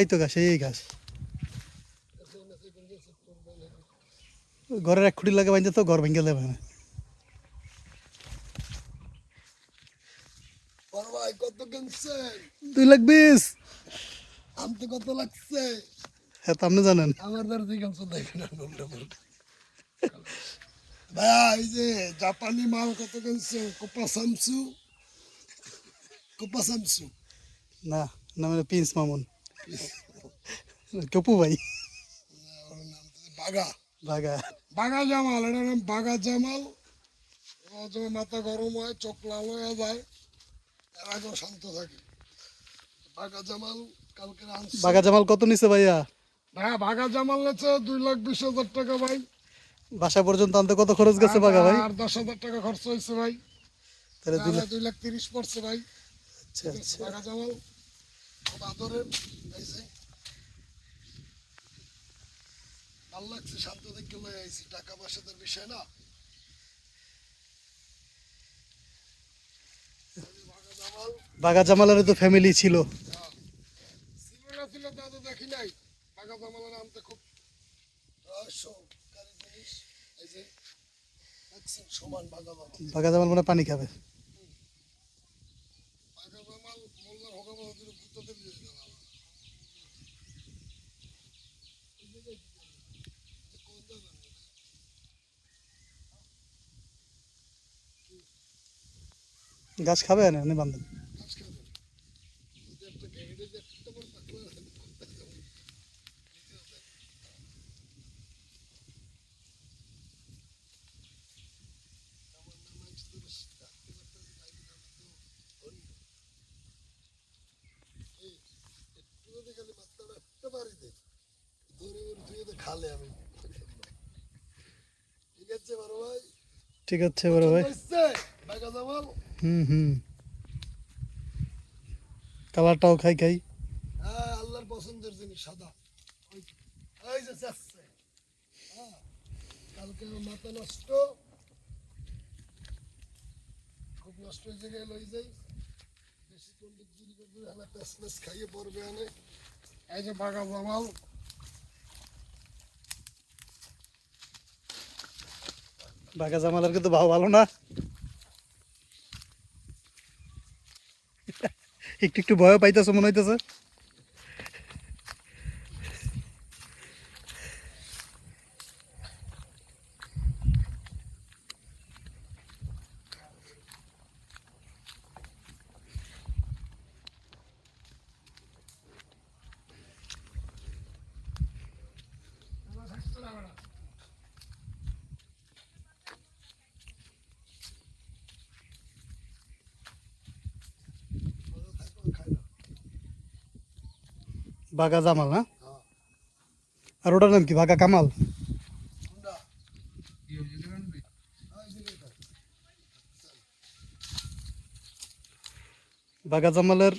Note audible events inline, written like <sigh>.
এই তো ঘাস এই ঘাস ঘরের এক খুঁটি লাগে বাইন্দে তো ঘর ভেঙে দেবে না। দুই লাখ বিশ। আনতে কত লাগছে? হ্যাঁ তো আপনি জানেন। আমার দ্বারা না এই যে জাপানি মাল কত কিনছো? কোপা সামসু? কোপা সামসু? না নাম হলো প্রিন্স মামুন। কপু ভাই? ওর নাম তো বাগা। বাগা। বাগা জামাল এটার নাম বাগা জামাল। মাথা গরম হয় চোখ লাল হয়ে যায় এর আগেও শান্ত থাকে। বাগা জামাল কালকে বাগা জামাল কত নিছে ভাইয়া? ভাইয়া বাগা জামাল নেছে দুই লাখ বিশ হাজার টাকা ভাই। বাসা পর্যন্ত আনতে কত খরচ গেছে বাগা ভাই? আর দশ হাজার টাকা খরচ হয়েছে ভাই। তাহলে দুই লাখ তাহলে দুই লাখ তিরিশ পড়ছে ভাই। আচ্ছা আচ্ছা। বাগা জামাল। খুব আদরের এই যে ভালো লাগছে শান্ত দেখে লয়ে আইছি। টাকা পয়সাদের বিষয় না। বাগা জামাল বাগা জামালের তো ফ্যামিলি ছিল। ছিল না ছিল তা তো দেখি নাই। বাগা জামালের আনতে খুব রহস্যকারী জিনিস। এই যে সমান বাগা জামাল বাগা জামাল মানে পানি খাবে বাগা জামাল মোল্লার হোকা গাছ খাবে না বান্ধব আজকে যদি একটা ঘেড়ে দিয়ে একটা বড় পাতলা করতে যাব আমার নাম আছে তো বেশ ডাকতে পারতেছি তাই না আমি তো ধরি না। এই, একটু যদি খালি মাথাটা একটা বাড়ি দে ধরে ওর আমি ঠিক আছে বড় ভাই? ঠিক আছে বড় ভাই। বাগা জামাল হুম হুম। কালারটাও খাই খাই। হ্যাঁ আল্লাহর পছন্দের জিনিস সাদা। এই যে চাচ্ছে হ্যাঁ কালকে মাথা নষ্ট। খুব নষ্ট হয়ে গেলে লই যাই। বেশি পেস পেস খাইয়ে পড়বে অনেক এই যে বাগা জামাল বাগা জামালের কিন্তু ভাও ভালো না। <laughs> একটু একটু ভয় পাইতেছে মনে হইতেছে আমার স্বাস্থ্য না বেড়া ভালো থাকো খাই না বাগা জামাল না আর ওটার নাম কি বাঘা কামাল। বাগা জামালের